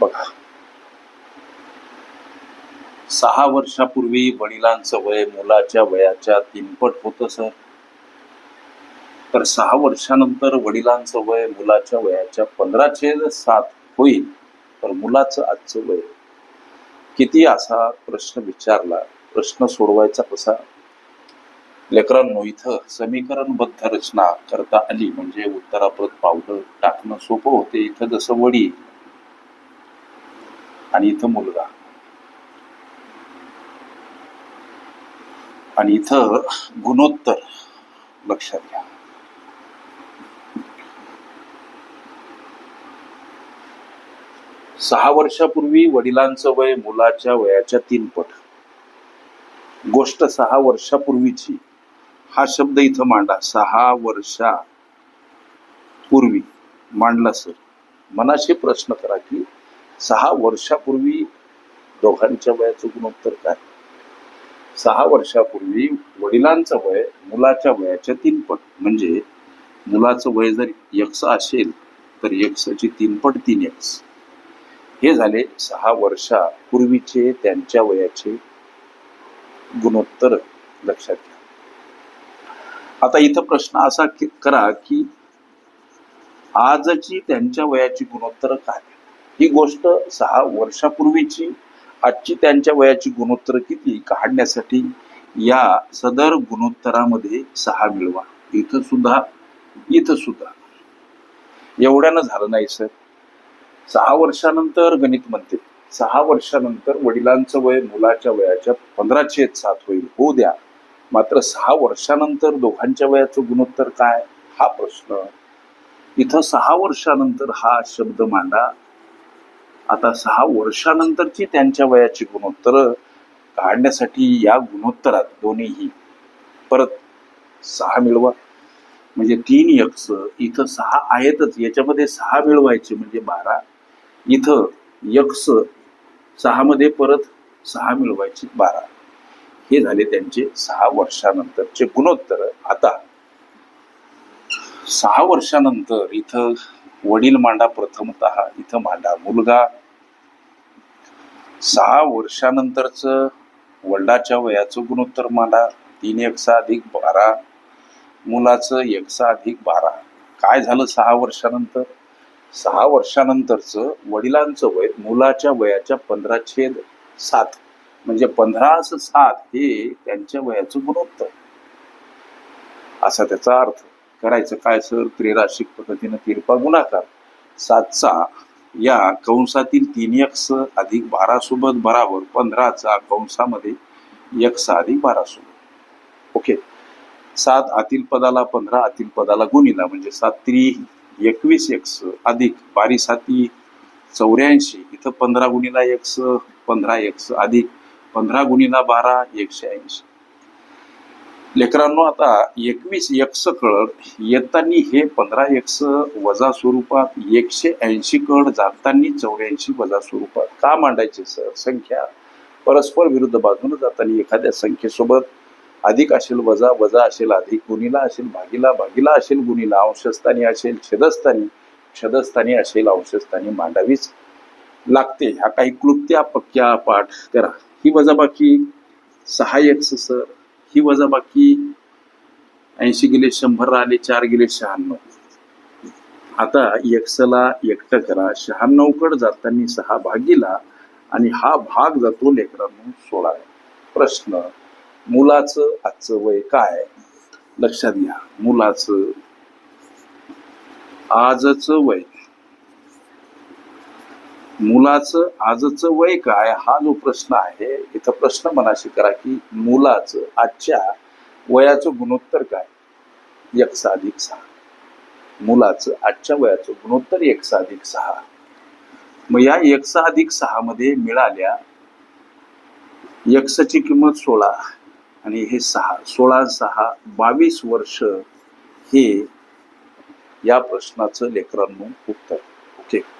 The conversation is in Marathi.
बघा. सहा वर्षापूर्वी वडिलांचं वय मुलाच्या वयाच्या तीनपट होतं सर. तर सहा वर्षानंतर वडिलांचं वय मुलाच्या वयाच्या पंधराशे सात होईल. तर मुलाचं आजचं वय. किती असा प्रश्न विचारला प्रश्न सोडवायचा कसा? लेकरांनो इथं समीकरणबद्ध रचना करता आली. म्हणजे उत्तराप्रत पावलं टाकणं सोपं होते. इथं जसं वडील आणि इथं मुलगा. आणि इथं गुणोत्तर लक्षात घ्या सहा वर्षापूर्वी वडिलांचं वय मुलाच्या वयाच्या तीन पट. गोष्ट सहा वर्षापूर्वीची. हा शब्द इथं मांडा. सहा वर्षा पूर्वी मांडला सर. मनाशी प्रश्न करा की सहा वर्षापूर्वी दोघांच्या वयाचं गुणोत्तर काय? सहा वर्षापूर्वी वडिलांचं वय मुलाच्या वयाच्या तीन पट म्हणजे मुलाचं वय जर यक्ष असेल तर यक्सची तीन पट तीन यक्ष हे झाले सहा वर्षापूर्वीचे त्यांच्या वयाचे गुणोत्तर लक्षात घ्या. आता इथं प्रश्न असा करा की आजची त्यांच्या वयाची गुणोत्तर काय? ही गोष्ट सहा वर्षापूर्वीची आजची त्यांच्या वयाची गुणोत्तर किती काढण्यासाठी या सदर गुणोत्तरामध्ये सहा मिळवा. इथं सुद्धा इथं सुद्धा. एवढ्यानं झालं नाही सर. सहा वर्षानंतर गणित म्हणते. सहा वर्षानंतर वडिलांचं वय मुलाच्या वयाच्या पंधराशे सात होईल. होऊ द्या. मात्र सहा वर्षानंतर दोघांच्या वयाचं गुणोत्तर काय? हा प्रश्न. इथं सहा वर्षानंतर हा शब्द मांडा. आता सहा वर्षानंतरची त्यांच्या वयाची गुणोत्तर काढण्यासाठी या गुणोत्तरात दोन्हीही परत सहा मिळवा. म्हणजे तीन यक्ष इथं सहा आहेतच. याच्यामध्ये सहा मिळवायचे म्हणजे बारा. इथं यक्ष सहामध्ये परत सहा मिळवायचे बारा. हे झाले त्यांचे सहा वर्षानंतरचे गुणोत्तर. आता सहा वर्षानंतर इथं वडील मांडा प्रथमत इथं मांडा मुलगा सहा वर्षानंतरच वडिलाच्या वयाचं गुणोत्तर मांडा तीन एकसा अधिक बारा. मुलाचं एकसा अधिक बारा. काय झालं सहा वर्षानंतर? सहा वर्षानंतरचं वडिलांचं वय मुलाच्या वयाच्या पंधरा छेद सात. म्हणजे पंधरा असं सात हे त्यांच्या वयाचं गुणोत्तर. असा त्याचा अर्थ. करायचं काय सर? त्रिराशिक पद्धतीनं तिरपा गुणाकार. सातचा या कंसातील तीन यक्स अधिक बारासोबत बराबर पंधराचा कंसामध्ये यक्स अधिक बारा सोबत ओके सात आतील पदाला पंधरा आतील पदाला गुणिला म्हणजे सात त्री एकवीस एक्स अधिक बारी साती चौऱ्याऐंशी. इथं पंधरा गुणिला एक्स पंधरा एक्स अधिक पंधरा गुणिला बारा एकशे ऐंशी. लेकरांनो आता एकवीस एक्स कळ येताना हे पंधरा एक्स वजा स्वरूपात एकशे ऐंशी कड जाताना चौऱ्याऐंशी वजा स्वरूपात का मांडायचे सर? संख्या परस्पर विरुद्ध बाजून जाताना एखाद्या संख्येसोबत अधिक असेल वजा वजा असेल अधिक गुणीला असेल भागीला भागीला असेल गुणीला अंशस्थानी असेल छेदस्थानी छेदस्थानी असेल अंशस्थानी मांडावीच लागते. ह्या काही क्लुप्त्या पक्क्या पाठ करा. ही वजाबाकी सहा एक्स सर. ही वजाबाकी ऐंशी गेले शंभर आले चार गेले शहाण्णव. आता एकसला एकटं करा शहाण्णव कड जाताना सहा भागीला आणि हा भाग जातो लेकरांनो सोळा. प्रश्न मुलाचं आजचं वय काय? लक्षात घ्या मुलाचं आजचं वय मुलाचं आजचं वय काय हा जो प्रश्न आहे इथं प्रश्न मनाशी करा की मुलाचं आजच्या वयाचं गुणोत्तर काय? एक अधिक सहा. मुलाचं आजच्या वयाचं गुणोत्तर एक अधिक सहा. मग या एक अधिक सहा मध्ये मिळाल्या यक्षची किंमत सोळा आणि हे सहा. सोळा सहा बावीस वर्ष हे या प्रश्नाचं लेकरांनो उत्तर. ओके?